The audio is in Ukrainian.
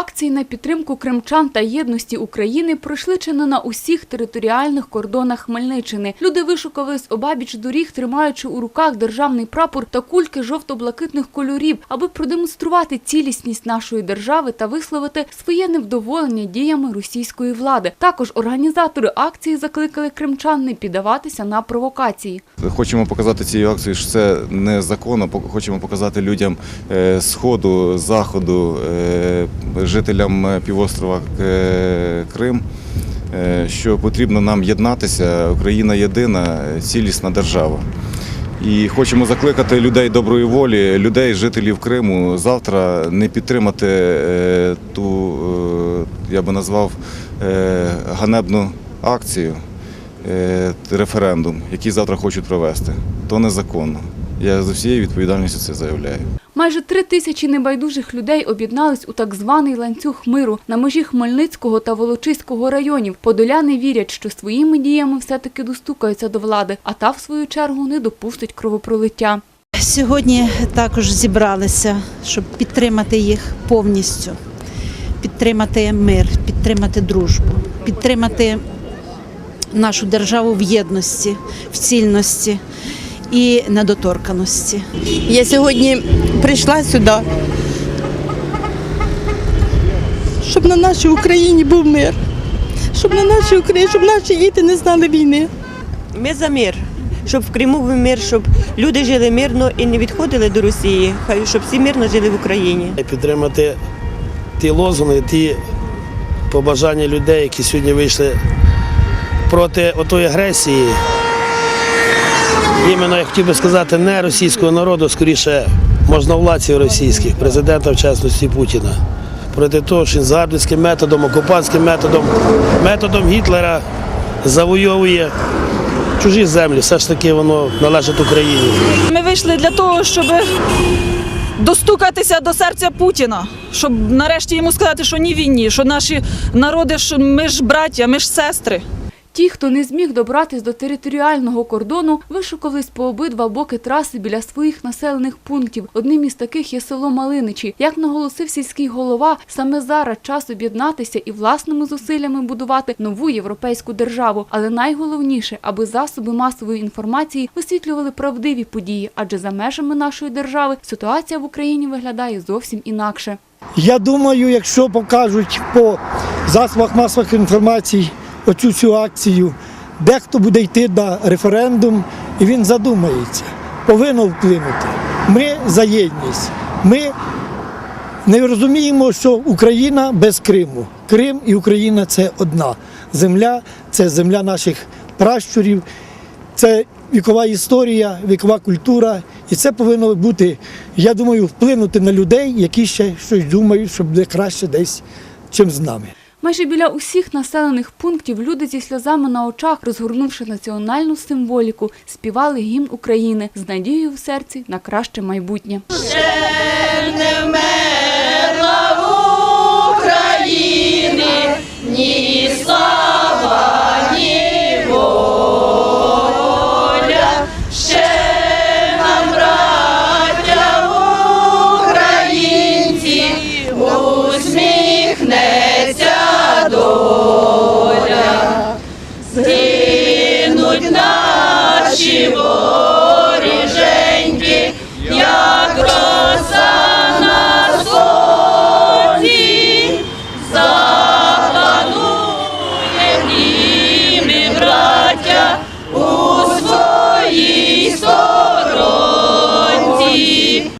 Акції на підтримку кримчан та єдності України пройшли чи не на усіх територіальних кордонах Хмельниччини. Люди вишукались обабіч доріг, тримаючи у руках державний прапор та кульки жовто-блакитних кольорів, аби продемонструвати цілісність нашої держави та висловити своє невдоволення діями російської влади. Також організатори акції закликали кримчан не піддаватися на провокації. Хочемо показати цією акцією, що це незаконно. Хочемо показати людям е, сходу, заходу, е, жителям е, півострова е, Крим, е, що потрібно нам єднатися. Україна єдина, цілісна держава. І хочемо закликати людей доброї волі, людей, жителів Криму, завтра не підтримати ту, я би назвав, ганебну акцію референдум, який завтра хочуть провести. То незаконно. Я з усією відповідальністю це заявляю. Майже три тисячі небайдужих людей об'єднались у так званий ланцюг миру на межі Хмельницького та Волочиського районів. Подоляни вірять, що своїми діями все-таки достукаються до влади, а та, в свою чергу, не допустить кровопролиття. Сьогодні також зібралися, щоб підтримати їх повністю, підтримати мир, підтримати дружбу, підтримати нашу державу в єдності, в цільності і недоторканості. Я сьогодні прийшла сюди, щоб на нашій Україні був мир, щоб на нашій Україні, щоб наші діти не знали війни. Ми за мир, щоб в Криму був мир, щоб люди жили мирно і не відходили до Росії. Хай щоб всі мирно жили в Україні. підтримати ті лозунги, ті побажання людей, які сьогодні вийшли проти отої агресії. Іменно я хотів би сказати, не російського народу, скоріше можновладців російських, президента в частності Путіна. Проти того, що він загарбницьким методом, окупантським методом, методом Гітлера завойовує чужі землі. Все ж таки воно належить Україні. Ми вийшли для того, щоб достукатися до серця Путіна, щоб нарешті йому сказати, що ні війні, що наші народи, що ми ж браття, ми ж сестри. Ті, хто не зміг добратись до територіального кордону, вишукались по обидва боки траси біля своїх населених пунктів. Одним із таких є село Малиничі. Як наголосив сільський голова, саме зараз час об'єднатися і власними зусиллями будувати нову європейську державу. Але найголовніше, аби засоби масової інформації висвітлювали правдиві події, адже за межами нашої держави ситуація в Україні виглядає зовсім інакше. Я думаю, якщо покажуть по засобах масових інформацій оцю цю акцію, дехто буде йти на референдум і він задумається, повинно вплинути. Ми за єдність. Ми не розуміємо, що Україна без Криму. Крим і Україна це одна земля, це земля наших пращурів, це вікова історія, вікова культура. І це повинно бути, я думаю, вплинути на людей, які ще щось думають, що буде краще десь, чим з нами. Майже біля усіх населених пунктів люди зі сльозами на очах, розгорнувши національну символіку, співали гімн України з надією в серці на краще майбутнє. Наші